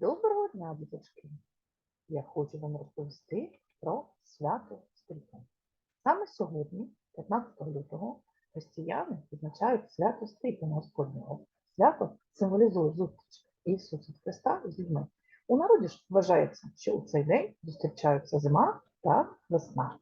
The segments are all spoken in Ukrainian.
Доброго дня, діточки! Я хочу вам розповісти про свято Стрітня. Саме сьогодні, 15 лютого, християни відзначають свято Стрітня Господнього. Свято символізує зустріч Ісуса Христа з людьми. У народі ж вважається, що у цей день зустрічаються зима та весна.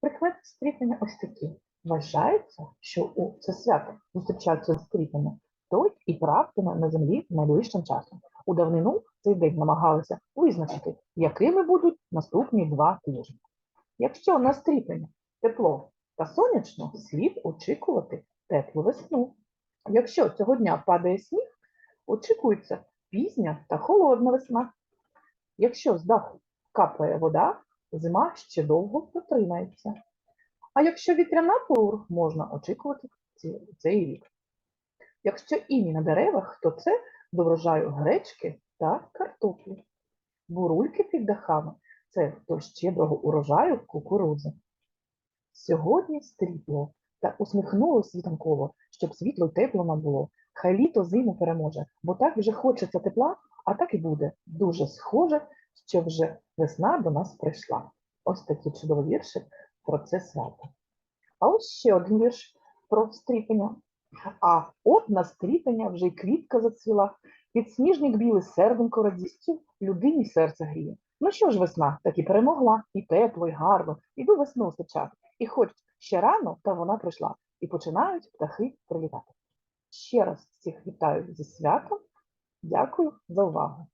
Прикмети стрітення ось такі. Вважається, що у це свято зустрічаються стрітення той і правтиме на землі найближчим часом. У давнину цей день намагалися визначити, якими будуть наступні два тижні. Якщо на стрітення тепло та сонячно, слід очікувати теплу весну. Якщо цього дня падає сніг, очікується пізня та холодна весна. Якщо з даху капає вода, зима ще довго протримається. А якщо вітряна порур, можна очікувати цей рік. Якщо іні на деревах, то це до врожаю гречки та картоплі. Бурульки під дахами це до щедрого урожаю кукурудзи. Сьогодні стрітло та усміхнулось світанково, щоб світло тепло нам було. Хай літо зиму переможе, бо так вже хочеться тепла, а так і буде. Дуже схоже, що вже весна до нас прийшла. Ось такий чудовий віршик про це свято. А ось ще один вірш про стрітення. А от на стрітання вже й квітка зацвіла, підсніжник білий серденько радістю, людині серце гріє. Ну що ж весна, так і перемогла, і тепло, і гарно, іду весну зустрічати. І хоч ще рано, та вона прийшла, і починають птахи прилітати. Ще раз всіх вітаю зі святом. Дякую за увагу.